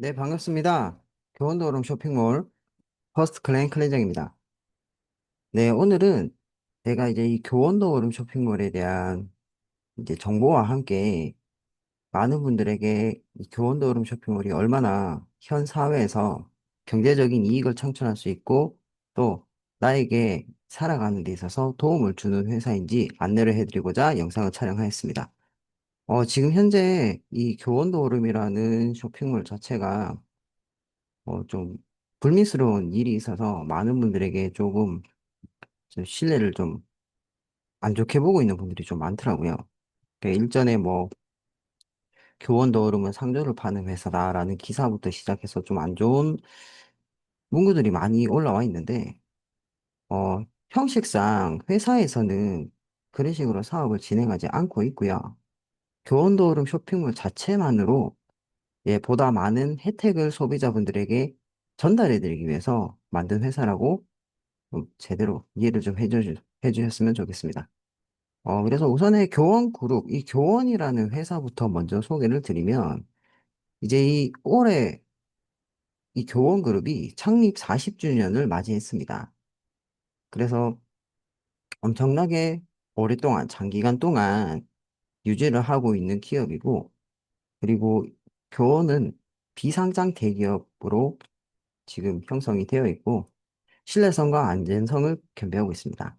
네, 반갑습니다. 교원도름 쇼핑몰 퍼스트 클랜 클렌장입니다. 네, 오늘은 제가 이제 이 교원도름 쇼핑몰에 대한 이제 정보와 함께 많은 분들에게 이 교원도름 쇼핑몰이 얼마나 현 사회에서 경제적인 이익을 창출할 수 있고 또 나에게 살아가는 데 있어서 도움을 주는 회사인지 안내를 해드리고자 영상을 촬영하였습니다. 어, 지금 현재 이 교원도름이라는 쇼핑몰 자체가 어, 좀 불미스러운 일이 있어서 많은 분들에게 조금 좀 신뢰를 좀 안 좋게 보고 있는 분들이 좀 많더라고요. 그러니까 일전에 뭐 교원 더오르면 상조를 파는 회사다라는 기사부터 시작해서 좀 안 좋은 문구들이 많이 올라와 있는데, 어, 형식상 회사에서는 그런 식으로 사업을 진행하지 않고 있고요. 교원 더오름 쇼핑몰 자체만으로 예, 보다 많은 혜택을 소비자분들에게 전달해 드리기 위해서 만든 회사라고 좀 제대로 이해를 좀 해주, 해주셨으면 좋겠습니다. 어, 그래서 우선에 교원 그룹, 이 교원이라는 회사부터 먼저 소개를 드리면, 이제 이 올해 이 교원 그룹이 창립 40주년을 맞이했습니다. 그래서 엄청나게 오랫동안, 장기간 동안 유지를 하고 있는 기업이고, 그리고 교원은 비상장 대기업으로 지금 형성이 되어 있고, 신뢰성과 안전성을 겸비하고 있습니다.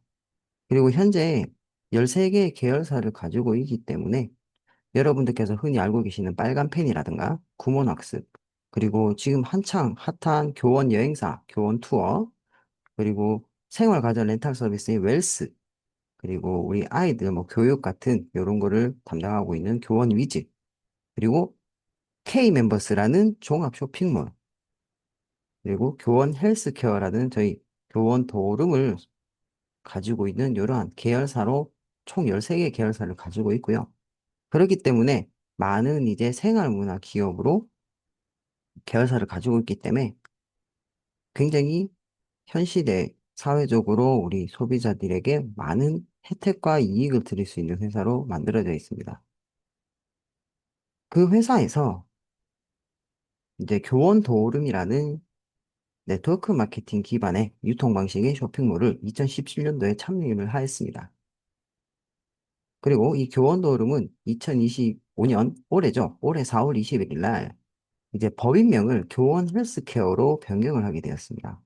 그리고 현재 13개의 계열사를 가지고 있기 때문에 여러분들께서 흔히 알고 계시는 빨간 펜이라든가 구몬학습, 그리고 지금 한창 핫한 교원 여행사, 교원 투어, 그리고 생활가전 렌탈 서비스의 웰스, 그리고 우리 아이들 뭐 교육 같은 이런 거를 담당하고 있는 교원 위즈, 그리고 K 멤버스라는 종합 쇼핑몰, 그리고 교원 헬스케어라는 저희 교원 도rum을 가지고 있는 이러한 계열사로 총 13개 계열사를 가지고 있고요. 그렇기 때문에 많은 이제 생활문화 기업으로 계열사를 가지고 있기 때문에 굉장히 현 시대 사회적으로 우리 소비자들에게 많은 혜택과 이익을 드릴 수 있는 회사로 만들어져 있습니다. 그 회사에서 이제 교원 도름이라는 네트워크 마케팅 기반의 유통 방식의 쇼핑몰을 2017년도에 참여를 하였습니다. 그리고 이 교원 도름은 2025년 올해죠. 올해 4월 21일 날 이제 법인명을 교원 헬스케어로 변경을 하게 되었습니다.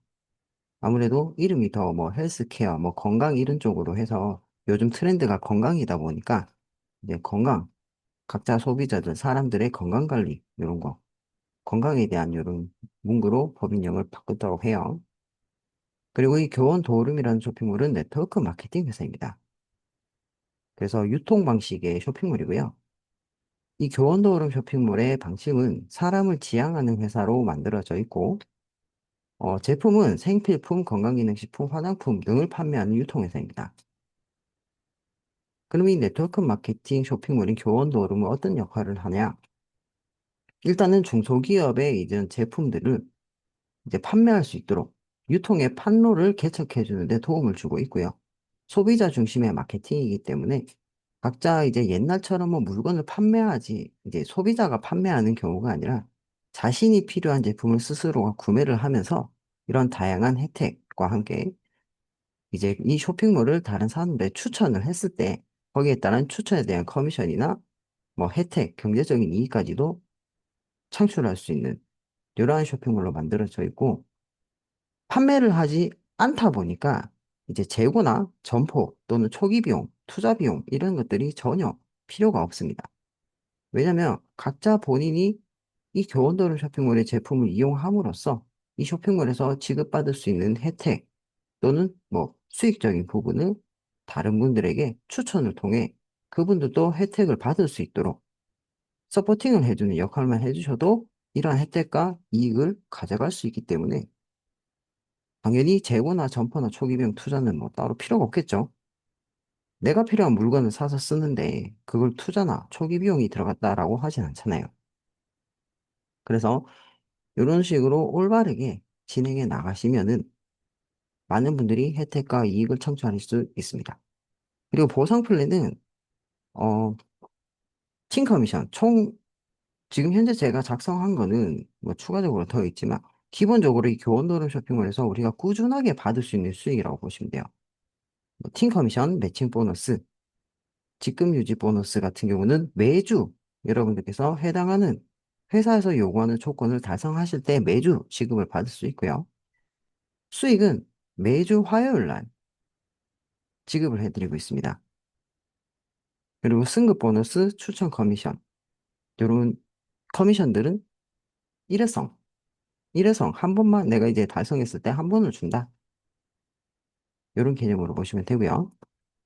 아무래도 이름이 더 뭐 헬스케어, 뭐 건강 이런 쪽으로 해서 요즘 트렌드가 건강이다 보니까 이제 건강, 각자 소비자들, 사람들의 건강 관리, 이런 거, 건강에 대한 이런 문구로 법인명을 바꿨다고 해요. 그리고 이 교원 도움이라는 쇼핑몰은 네트워크 마케팅 회사입니다. 그래서 유통 방식의 쇼핑몰이고요. 이 교원 도움 쇼핑몰의 방식은 사람을 지향하는 회사로 만들어져 있고, 어, 제품은 생필품, 건강기능식품, 화장품 등을 판매하는 유통회사입니다. 그럼 이 네트워크 마케팅 쇼핑몰인 교원도움은 어떤 역할을 하냐? 일단은 중소기업의 이제 제품들을 이제 판매할 수 있도록 유통의 판로를 개척해 주는데 도움을 주고 있고요. 소비자 중심의 마케팅이기 때문에 각자 이제 옛날처럼 뭐 물건을 판매하지 이제 소비자가 판매하는 경우가 아니라 자신이 필요한 제품을 스스로가 구매를 하면서 이런 다양한 혜택과 함께 이제 이 쇼핑몰을 다른 사람들에 추천을 했을 때 거기에 따른 추천에 대한 커미션이나 뭐 혜택, 경제적인 이익까지도 창출할 수 있는 이러한 쇼핑몰로 만들어져 있고 판매를 하지 않다 보니까 이제 재고나 점포 또는 초기 비용, 투자 비용 이런 것들이 전혀 필요가 없습니다. 왜냐면 각자 본인이 이 교원도름 쇼핑몰의 제품을 이용함으로써 이 쇼핑몰에서 지급받을 수 있는 혜택 또는 뭐 수익적인 부분을 다른 분들에게 추천을 통해 그분들도 혜택을 받을 수 있도록 서포팅을 해주는 역할만 해주셔도 이러한 혜택과 이익을 가져갈 수 있기 때문에 당연히 재고나 점포나 초기비용 투자는 뭐 따로 필요가 없겠죠. 내가 필요한 물건을 사서 쓰는데 그걸 투자나 초기 비용이 들어갔다라고 하진 않잖아요. 그래서 이런 식으로 올바르게 진행해 나가시면은 많은 분들이 혜택과 이익을 창출할 수 있습니다. 그리고 보상 플랜은 어, 팀 커미션 총 지금 현재 제가 작성한 거는 뭐 추가적으로 더 있지만 기본적으로 이 교원도름 쇼핑몰에서 우리가 꾸준하게 받을 수 있는 수익이라고 보시면 돼요. 뭐, 팀 커미션, 매칭 보너스, 직급 유지 보너스 같은 경우는 매주 여러분들께서 해당하는 회사에서 요구하는 조건을 달성하실 때 매주 지급을 받을 수 있고요. 수익은 매주 화요일 날 지급을 해드리고 있습니다. 그리고 승급 보너스, 추천 커미션, 이런 커미션들은 일회성, 일회성 한 번만 내가 이제 달성했을 때 한 번을 준다. 이런 개념으로 보시면 되고요.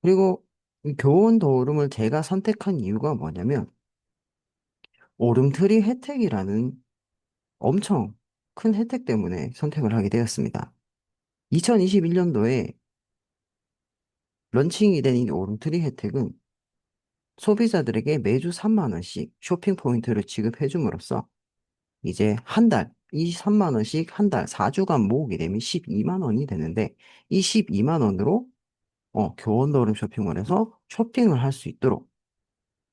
그리고 이 교원 도름을 제가 선택한 이유가 뭐냐면 오름트리 혜택이라는 엄청 큰 혜택 때문에 선택을 하게 되었습니다. 2021년도에 런칭이 된 이 오름트리 혜택은 소비자들에게 매주 3만 원씩 쇼핑 포인트를 지급해 줌으로써 이제 한 달, 이 3만 원씩 한 달 4주간 모으게 되면 12만 원이 되는데 이 12만 원으로 어, 교원도름 쇼핑몰에서 쇼핑을 할 수 있도록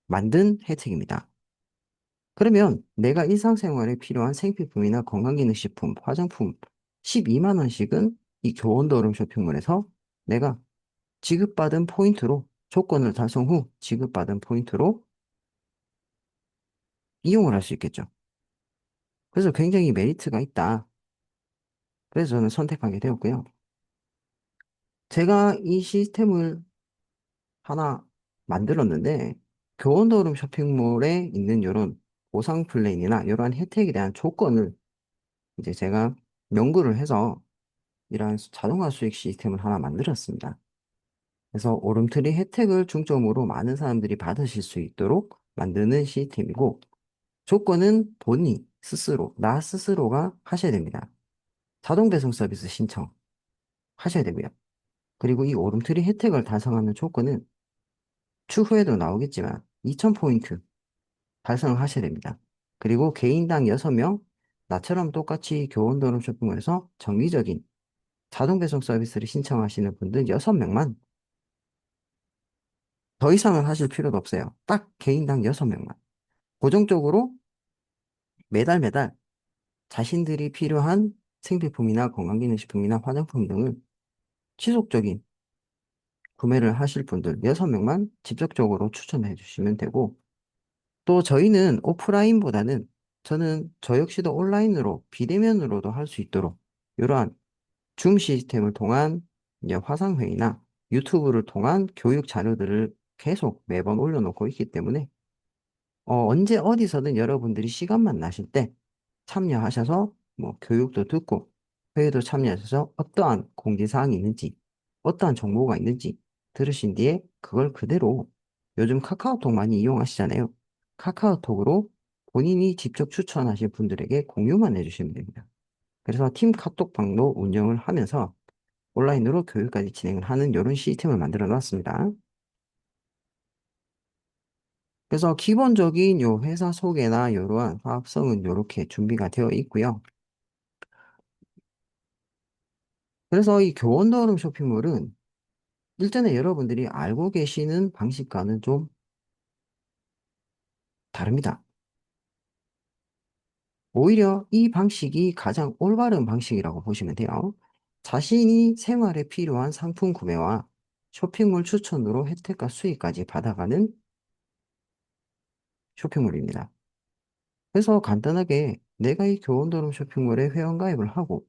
만든 혜택입니다. 그러면 내가 일상생활에 필요한 생필품이나 건강기능식품, 화장품 12만 원씩은 이 교원도름 쇼핑몰에서 내가 지급받은 포인트로 조건을 달성 후 지급받은 포인트로 이용을 할 수 있겠죠. 그래서 굉장히 메리트가 있다. 그래서 저는 선택하게 되었고요. 제가 이 시스템을 하나 만들었는데 교원도름 쇼핑몰에 있는 이런 보상 플랜이나 이러한 혜택에 대한 조건을 이제 제가 연구를 해서 이러한 자동화 수익 시스템을 하나 만들었습니다. 그래서 오름트리 혜택을 중점으로 많은 사람들이 받으실 수 있도록 만드는 시스템이고 조건은 본인 스스로, 나 스스로가 하셔야 됩니다. 자동 배송 서비스 신청 하셔야 되고요. 그리고 이 오름트리 혜택을 달성하는 조건은 추후에도 나오겠지만 2000포인트 달성을 하셔야 됩니다. 그리고 개인당 6명, 나처럼 똑같이 교원도름 쇼핑몰에서 정기적인 자동 배송 서비스를 신청하시는 분들 6명만 더 이상은 하실 필요도 없어요. 딱 개인당 6명만. 고정적으로 매달 매달 자신들이 필요한 생필품이나 건강기능식품이나 화장품 등을 지속적인 구매를 하실 분들 6명만 직접적으로 추천해 주시면 되고 또 저희는 오프라인보다는 저는 저 역시도 온라인으로 비대면으로도 할 수 있도록 이러한 줌 시스템을 통한 이제 화상회의나 유튜브를 통한 교육 자료들을 계속 매번 올려놓고 있기 때문에 어, 언제 어디서든 여러분들이 시간만 나실 때 참여하셔서 뭐 교육도 듣고 회의도 참여하셔서 어떠한 공지사항이 있는지 어떠한 정보가 있는지 들으신 뒤에 그걸 그대로 요즘 카카오톡 많이 이용하시잖아요. 카카오톡으로 본인이 직접 추천하신 분들에게 공유만 해주시면 됩니다. 그래서 팀 카톡방도 운영을 하면서 온라인으로 교육까지 진행을 하는 이런 시스템을 만들어 놨습니다. 그래서 기본적인 요 회사 소개나 이러한 화합성은 이렇게 준비가 되어 있고요. 그래서 이 교원더름 쇼핑몰은 일전에 여러분들이 알고 계시는 방식과는 좀 다릅니다. 오히려 이 방식이 가장 올바른 방식이라고 보시면 돼요. 자신이 생활에 필요한 상품 구매와 쇼핑몰 추천으로 혜택과 수익까지 받아가는 쇼핑몰입니다. 그래서 간단하게 내가 이 교원도름 쇼핑몰에 회원 가입을 하고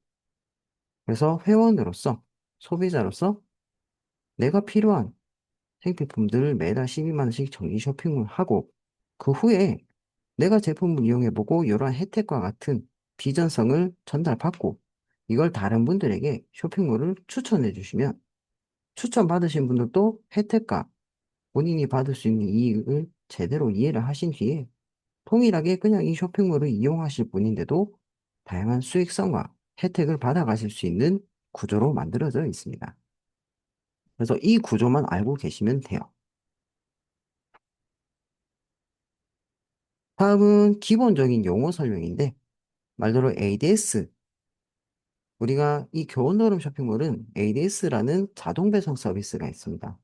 그래서 회원으로서 소비자로서 내가 필요한 생필품들을 매달 12만 원씩 정기 쇼핑을 하고 그 후에 내가 제품을 이용해보고 이러한 혜택과 같은 비전성을 전달받고 이걸 다른 분들에게 쇼핑몰을 추천해 주시면 추천받으신 분들도 혜택과 본인이 받을 수 있는 이익을 제대로 이해를 하신 뒤에 통일하게 그냥 이 쇼핑몰을 이용하실 분인데도 다양한 수익성과 혜택을 받아가실 수 있는 구조로 만들어져 있습니다. 그래서 이 구조만 알고 계시면 돼요. 다음은 기본적인 용어 설명인데 말대로 ADS 우리가 이 교원도름 쇼핑몰은 ADS라는 자동 배송 서비스가 있습니다.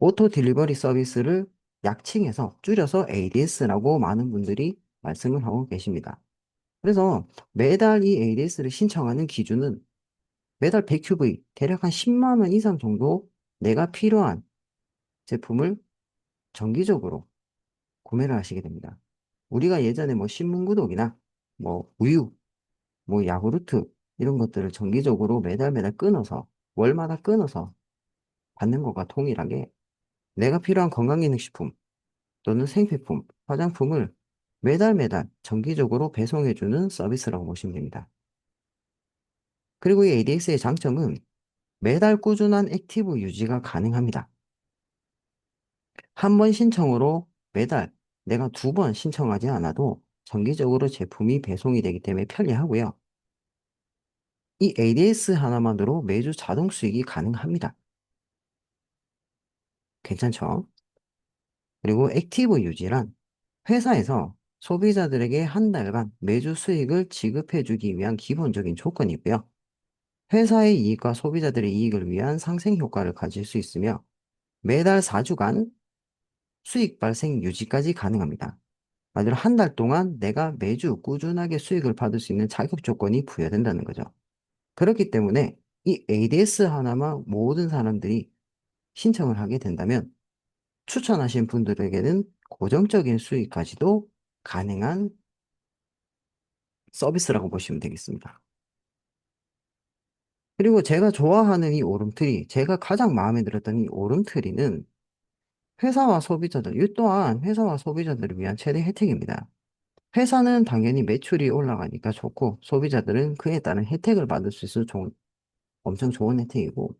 오토 딜리버리 서비스를 약칭해서 줄여서 ADS라고 많은 분들이 말씀을 하고 계십니다. 그래서 매달 이 ADS를 신청하는 기준은 매달 100QV, 대략 한 10만 원 이상 정도 내가 필요한 제품을 정기적으로 구매를 하시게 됩니다. 우리가 예전에 뭐 신문구독이나 뭐 우유, 뭐 야구르트 이런 것들을 정기적으로 매달 매달 끊어서 월마다 끊어서 받는 것과 동일하게 내가 필요한 건강기능식품 또는 생필품, 화장품을 매달 매달 정기적으로 배송해주는 서비스라고 보시면 됩니다. 그리고 이 ADX의 장점은 매달 꾸준한 액티브 유지가 가능합니다. 한 번 신청으로 매달 내가 두 번 신청하지 않아도 정기적으로 제품이 배송이 되기 때문에 편리하고요. 이 ADS 하나만으로 매주 자동 수익이 가능합니다. 괜찮죠? 그리고 액티브 유지란 회사에서 소비자들에게 한 달간 매주 수익을 지급해주기 위한 기본적인 조건이고요. 회사의 이익과 소비자들의 이익을 위한 상생 효과를 가질 수 있으며 매달 4주간 수익 발생 유지까지 가능합니다. 말대로 한달 동안 내가 매주 꾸준하게 수익을 받을 수 있는 자격 조건이 부여된다는 거죠. 그렇기 때문에 이 ADS 하나만 모든 사람들이 신청을 하게 된다면 추천하신 분들에게는 고정적인 수익까지도 가능한 서비스라고 보시면 되겠습니다. 그리고 제가 좋아하는 이 오름트리, 제가 가장 마음에 들었던 이 오름트리는 회사와 소비자들, 이 또한 회사와 소비자들을 위한 최대 혜택입니다. 회사는 당연히 매출이 올라가니까 좋고, 소비자들은 그에 따른 혜택을 받을 수 있어서 좋은, 엄청 좋은 혜택이고,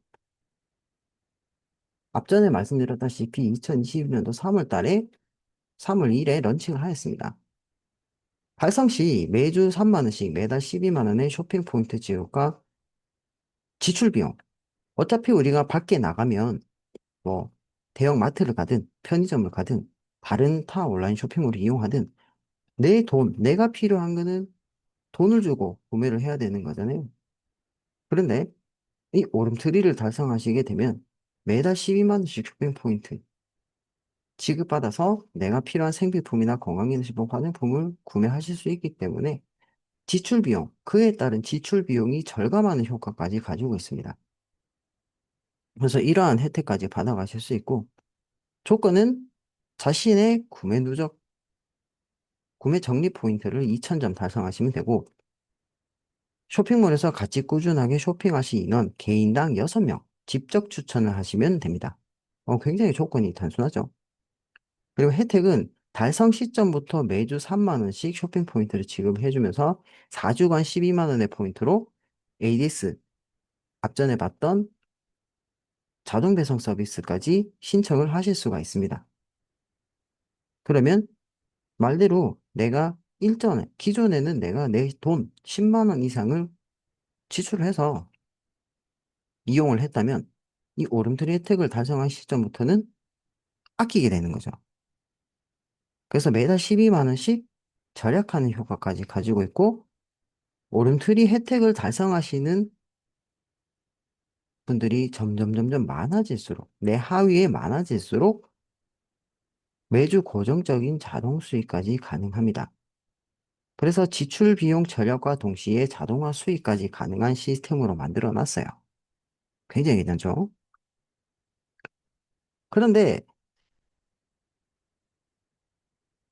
앞전에 말씀드렸다시피 2022년도 3월 달에 3월 1일 런칭을 하였습니다. 발성 시 매주 3만원씩 매달 12만원의 쇼핑 포인트 지급과 지출 비용. 어차피 우리가 밖에 나가면 뭐 대형 마트를 가든 편의점을 가든 다른 타 온라인 쇼핑몰을 이용하든 내 돈, 내가 필요한 거는 돈을 주고 구매를 해야 되는 거잖아요. 그런데 이 오름트리를 달성하시게 되면 매달 12만원씩 쇼핑 포인트 지급받아서 내가 필요한 생필품이나 건강기능식품 화장품을 구매하실 수 있기 때문에 지출 비용, 그에 따른 지출 비용이 절감하는 효과까지 가지고 있습니다. 그래서 이러한 혜택까지 받아가실 수 있고, 조건은 자신의 구매 누적, 구매 적립 포인트를 2000점 달성하시면 되고, 쇼핑몰에서 같이 꾸준하게 쇼핑하실 인원 개인당 6명 직접 추천을 하시면 됩니다. 어, 굉장히 조건이 단순하죠. 그리고 혜택은 달성 시점부터 매주 3만 원씩 쇼핑 포인트를 지급해주면서 4주간 12만 원의 포인트로 ADS 앞전에 봤던 자동 배송 서비스까지 신청을 하실 수가 있습니다. 그러면 말대로 내가 일전에 기존에는 내가 내 돈 10만 원 이상을 지출해서 이용을 했다면 이 오름트리 혜택을 달성한 시점부터는 아끼게 되는 거죠. 그래서 매달 12만 원씩 절약하는 효과까지 가지고 있고 오름트리 혜택을 달성하시는 분들이 점점 점점 많아질수록 내 하위에 많아질수록 매주 고정적인 자동 수익까지 가능합니다. 그래서 지출 비용 절약과 동시에 자동화 수익까지 가능한 시스템으로 만들어 놨어요. 굉장히 괜찮죠? 그런데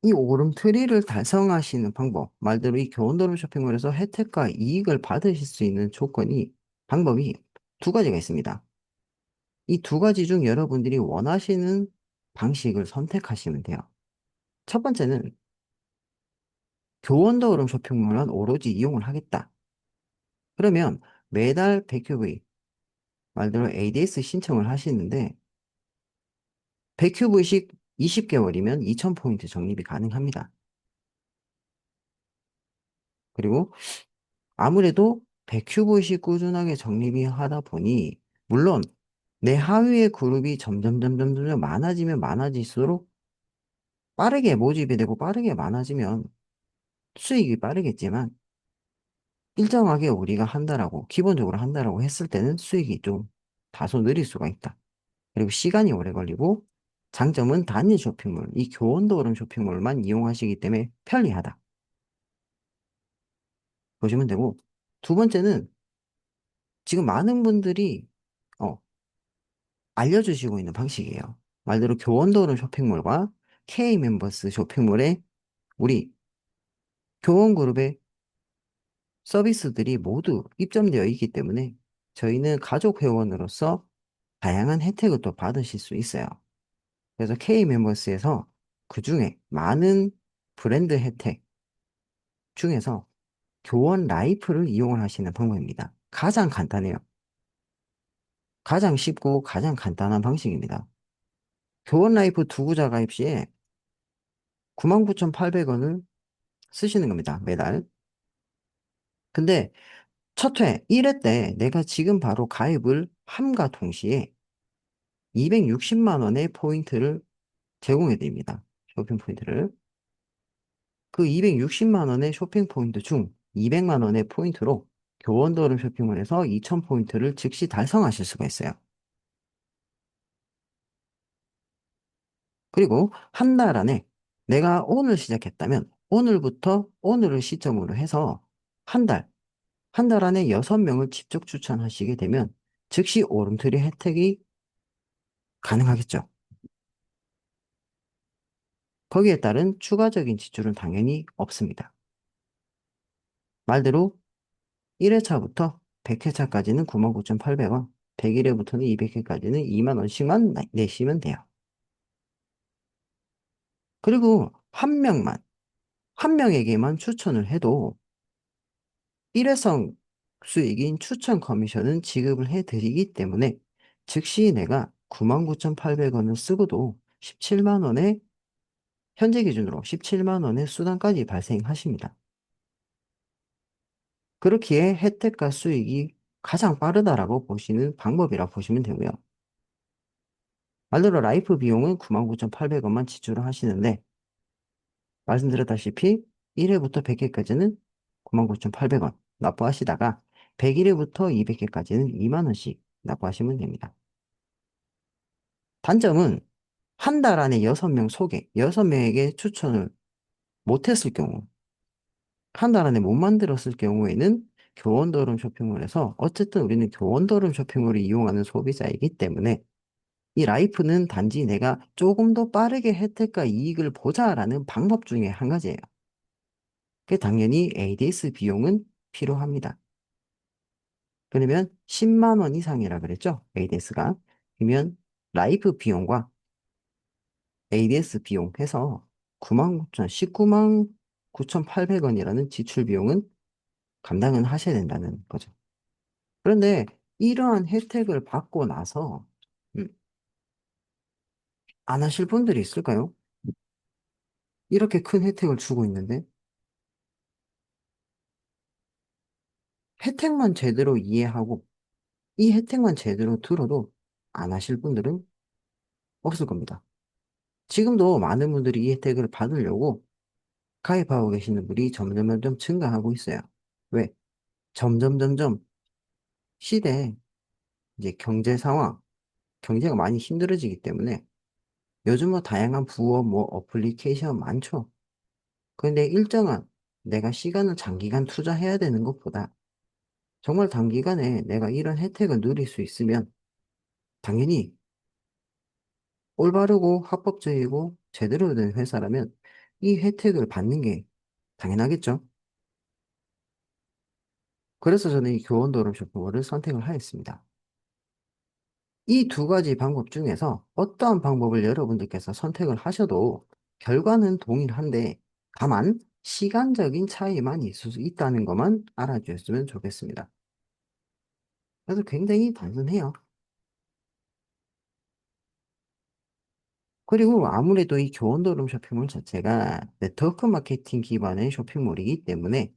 이 오름트리를 달성하시는 방법, 말대로 이 교원도로 쇼핑몰에서 혜택과 이익을 받으실 수 있는 조건이, 방법이 두 가지가 있습니다. 이 두 가지 중 여러분들이 원하시는 방식을 선택하시면 돼요. 첫 번째는 교원도 오름 쇼핑몰만 오로지 이용을 하겠다. 그러면 매달 100QV, 말대로 ADS 신청을 하시는데 100QV씩 20개월이면 2000포인트 적립이 가능합니다. 그리고 아무래도 100QV씩 꾸준하게 적립이 하다 보니 물론 내 하위의 그룹이 점점 점점 많아지면 많아질수록 빠르게 모집이 되고 빠르게 많아지면 수익이 빠르겠지만 일정하게 우리가 한다라고 기본적으로 한다라고 했을 때는 수익이 좀 다소 느릴 수가 있다. 그리고 시간이 오래 걸리고 장점은 단일 쇼핑몰, 이 교원도어름 쇼핑몰만 이용하시기 때문에 편리하다. 보시면 되고, 두 번째는 지금 많은 분들이 어, 알려주시고 있는 방식이에요. 말대로 교원도어름 쇼핑몰과 K멤버스 쇼핑몰에 우리 교원 그룹의 서비스들이 모두 입점되어 있기 때문에 저희는 가족 회원으로서 다양한 혜택을 또 받으실 수 있어요. 그래서 K멤버스에서 그 중에 많은 브랜드 혜택 중에서 교원 라이프를 이용을 하시는 방법입니다. 가장 간단해요. 가장 쉽고 가장 간단한 방식입니다. 교원 라이프 두 구자 가입 시에 99,800원을 쓰시는 겁니다. 매달. 근데 첫 회, 1회 때 내가 지금 바로 가입을 함과 동시에 260만 원의 포인트를 제공해 드립니다. 쇼핑 포인트를. 그 260만 원의 쇼핑 포인트 중 200만 원의 포인트로 교원도름 쇼핑몰에서 2000 포인트를 즉시 달성하실 수가 있어요. 그리고 한 달 안에 내가 오늘 시작했다면 오늘부터 오늘을 시점으로 해서 한 달, 한 달 안에 6명을 직접 추천하시게 되면 즉시 오름트리 혜택이 가능하겠죠. 거기에 따른 추가적인 지출은 당연히 없습니다. 말대로 1회차부터 100회차까지는 99,800원, 100일에부터는 200회까지는 2만원씩만 내시면 돼요. 그리고 한 명만, 한 명에게만 추천을 해도 일회성 수익인 추천 커미션은 지급을 해드리기 때문에 즉시 내가 99,800원을 쓰고도 17만원의 현재 기준으로 17만원의 수당까지 발생하십니다. 그렇기에 혜택과 수익이 가장 빠르다라고 보시는 방법이라고 보시면 되고요. 말대로 라이프 비용은 99,800원만 지출을 하시는데 말씀드렸다시피 1회부터 100회까지는 99,800원 납부하시다가 100일부터 200회까지는 2만원씩 납부하시면 됩니다. 단점은 한 달 안에 6명 소개, 6명에게 추천을 못했을 경우 한 달 안에 못 만들었을 경우에는 교원도름 쇼핑몰에서 어쨌든 우리는 교원도름 쇼핑몰을 이용하는 소비자이기 때문에 이 라이프는 단지 내가 조금 더 빠르게 혜택과 이익을 보자라는 방법 중에 한 가지예요. 그 당연히 ADS 비용은 필요합니다. 그러면 10만 원 이상이라 그랬죠? ADS가. 그러면 라이프 비용과 ADS 비용 해서 9만 9천, 19만 9,800원이라는 지출 비용은 감당은 하셔야 된다는 거죠. 그런데 이러한 혜택을 받고 나서 음, 안 하실 분들이 있을까요? 이렇게 큰 혜택을 주고 있는데 혜택만 제대로 이해하고 이 혜택만 제대로 들어도 안 하실 분들은 없을 겁니다. 지금도 많은 분들이 이 혜택을 받으려고 가입하고 계시는 분이 점점 점 점 증가하고 있어요. 왜? 점점 점점 시대 이제 경제 상황, 경제가 많이 힘들어지기 때문에 요즘 뭐 다양한 부업 뭐 어플리케이션 많죠. 그런데 일정한 내가 시간을 장기간 투자해야 되는 것보다 정말 단기간에 내가 이런 혜택을 누릴 수 있으면 당연히 올바르고 합법적이고 제대로 된 회사라면 이 혜택을 받는 게 당연하겠죠. 그래서 저는 이 교원도름 쇼핑몰을 선택을 하였습니다. 이 두 가지 방법 중에서 어떠한 방법을 여러분들께서 선택을 하셔도 결과는 동일한데 다만 시간적인 차이만 있을 수 있다는 것만 알아주셨으면 좋겠습니다. 그래서 굉장히 단순해요. 그리고 아무래도 이 교원도름 쇼핑몰 자체가 네트워크 마케팅 기반의 쇼핑몰이기 때문에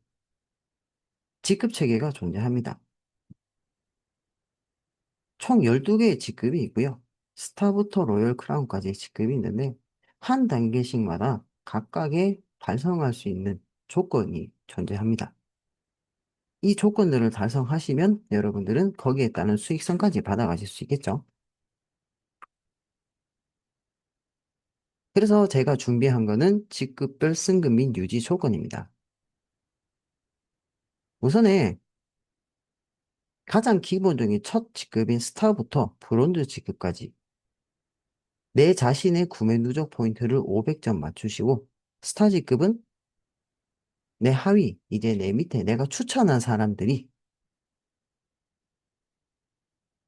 직급 체계가 존재합니다. 총 12개의 직급이 있고요. 스타부터 로열 크라운까지 직급이 있는데 한 단계씩마다 각각의 달성할 수 있는 조건이 존재합니다. 이 조건들을 달성하시면 여러분들은 거기에 따른 수익성까지 받아가실 수 있겠죠. 그래서 제가 준비한 거는 직급별 승급 및 유지 조건입니다. 우선에 가장 기본적인 첫 직급인 스타부터 브론즈 직급까지 내 자신의 구매 누적 포인트를 500점 맞추시고 스타 직급은 내 하위, 이제 내 밑에 내가 추천한 사람들이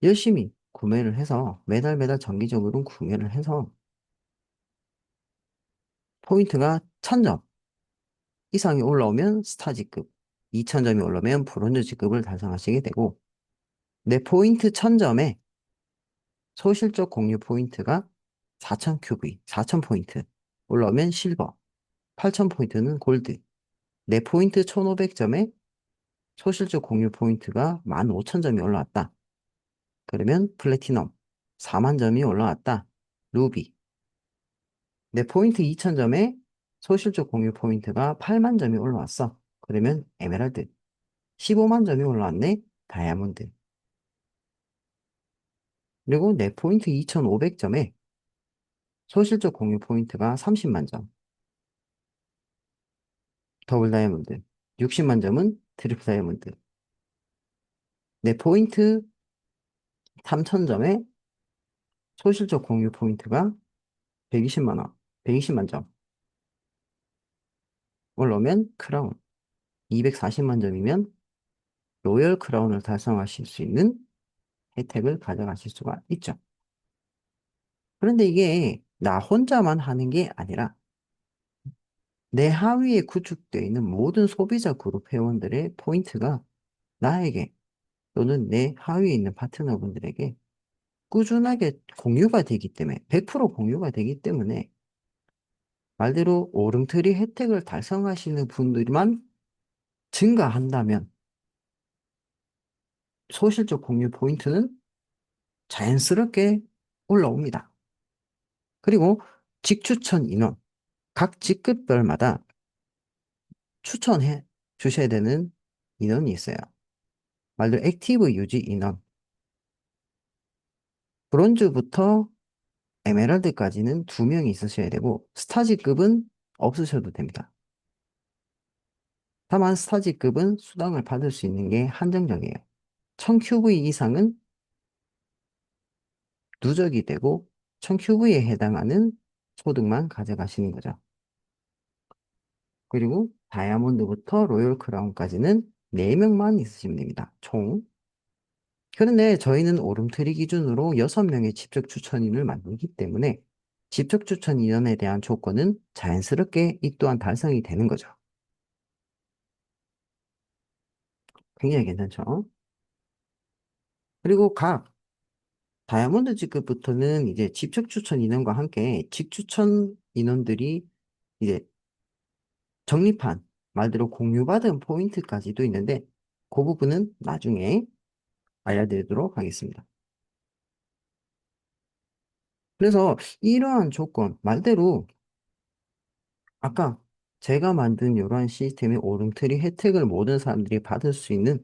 열심히 구매를 해서 매달 매달 정기적으로 구매를 해서 포인트가 1000점 이상이 올라오면 스타 직급, 2000점이 올라오면 브론즈 직급을 달성하시게 되고 내 포인트 1000점에 소실적 공유 포인트가 4000 큐브, 4000 포인트 올라오면 실버, 8000 포인트는 골드, 내 포인트 1500점에 소실적 공유 포인트가 15000점이 올라왔다. 그러면 플래티넘, 4만점이 올라왔다. 루비, 내 포인트 2000점에 소실적 공유 포인트가 8만 점이 올라왔어. 그러면 에메랄드, 15만 점이 올라왔네. 다이아몬드. 그리고 내 포인트 2500점에 소실적 공유 포인트가 30만 점. 더블 다이아몬드. 60만 점은 트리플 다이아몬드. 내 포인트 3000점에 소실적 공유 포인트가 120만 원, 120만 점. 올라오면 크라운. 240만 점이면 로열 크라운을 달성하실 수 있는 혜택을 가져가실 수가 있죠. 그런데 이게 나 혼자만 하는 게 아니라 내 하위에 구축되어 있는 모든 소비자 그룹 회원들의 포인트가 나에게 또는 내 하위에 있는 파트너분들에게 꾸준하게 공유가 되기 때문에 100% 공유가 되기 때문에 말대로 오름트리 혜택을 달성하시는 분들만 증가한다면 소실적 공유 포인트는 자연스럽게 올라옵니다. 그리고 직추천 인원, 각 직급별마다 추천해 주셔야 되는 인원이 있어요. 말대로 액티브 유지 인원. 브론즈부터 에메랄드까지는 두 명이 있으셔야 되고, 스타직급은 없으셔도 됩니다. 다만 스타직급은 수당을 받을 수 있는 게 한정적이에요. 1000QV 이상은 누적이 되고 1000QV에 해당하는 소득만 가져가시는 거죠. 그리고 다이아몬드부터 로열 크라운까지는 4명만 있으시면 됩니다. 총. 그런데 저희는 오름트리 기준으로 6명의 직접 추천인을 만들기 때문에 직접 추천 인원에 대한 조건은 자연스럽게 이 또한 달성이 되는 거죠. 굉장히 괜찮죠? 그리고 각 다이아몬드 직급부터는 이제 직접 추천 인원과 함께 직추천 인원들이 이제 적립한 말대로 공유받은 포인트까지도 있는데 그 부분은 나중에 알려드리도록 하겠습니다. 그래서 이러한 조건 말대로 아까 제가 만든 이러한 시스템의 오름트리 혜택을 모든 사람들이 받을 수 있는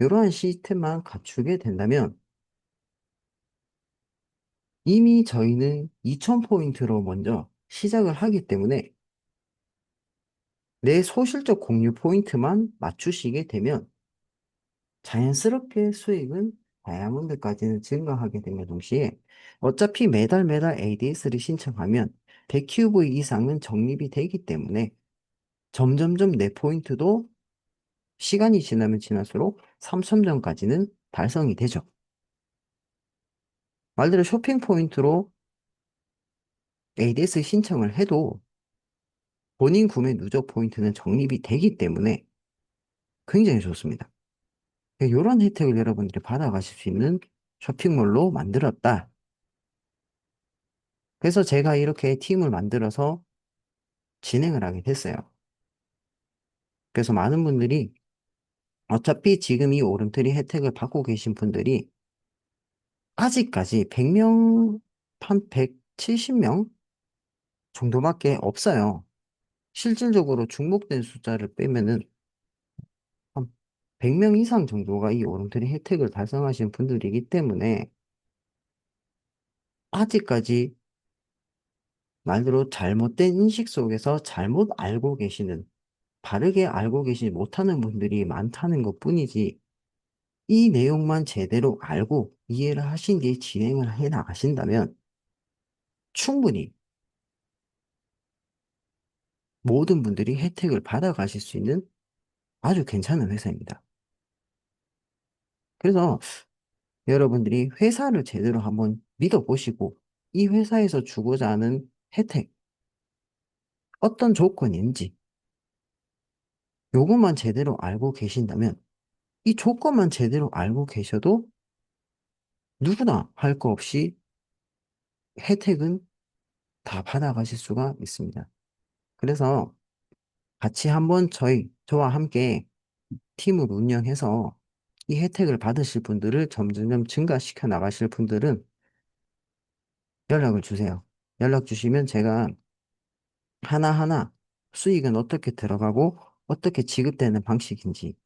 이러한 시스템만 갖추게 된다면 이미 저희는 2000포인트로 먼저 시작을 하기 때문에 내 소실적 공유 포인트만 맞추시게 되면 자연스럽게 수익은 다이아몬드까지는 증가하게 됨과 동시에 어차피 매달 매달 ADS를 신청하면 100QV 이상은 적립이 되기 때문에 점점점 내 포인트도 시간이 지나면 지날수록 3000점까지는 달성이 되죠. 말대로 쇼핑 포인트로 ADS 신청을 해도 본인 구매 누적 포인트는 적립이 되기 때문에 굉장히 좋습니다. 이런 혜택을 여러분들이 받아가실 수 있는 쇼핑몰로 만들었다. 그래서 제가 이렇게 팀을 만들어서 진행을 하게 됐어요. 그래서 많은 분들이 어차피 지금 이 오름트리 혜택을 받고 계신 분들이 아직까지 100명, 한 170명 정도밖에 없어요. 실질적으로 중복된 숫자를 빼면은 한 100명 이상 정도가 이 오름트리 혜택을 달성하신 분들이기 때문에 아직까지 말대로 잘못된 인식 속에서 잘못 알고 계시는, 바르게 알고 계시지 못하는 분들이 많다는 것 뿐이지, 이 내용만 제대로 알고 이해를 하신 뒤에 진행을 해 나가신다면 충분히 모든 분들이 혜택을 받아가실 수 있는 아주 괜찮은 회사입니다. 그래서 여러분들이 회사를 제대로 한번 믿어보시고 이 회사에서 주고자 하는 혜택, 어떤 조건인지 요것만 제대로 알고 계신다면 이 조건만 제대로 알고 계셔도 누구나 할 거 없이 혜택은 다 받아가실 수가 있습니다. 그래서 같이 한번 저희, 저와 함께 팀을 운영해서 이 혜택을 받으실 분들을 점점점 증가시켜 나가실 분들은 연락을 주세요. 연락 주시면 제가 하나하나 수익은 어떻게 들어가고 어떻게 지급되는 방식인지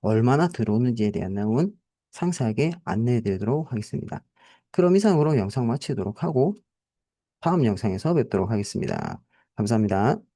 얼마나 들어오는지에 대한 내용은 상세하게 안내해 드리도록 하겠습니다. 그럼 이상으로 영상 마치도록 하고 다음 영상에서 뵙도록 하겠습니다. 감사합니다.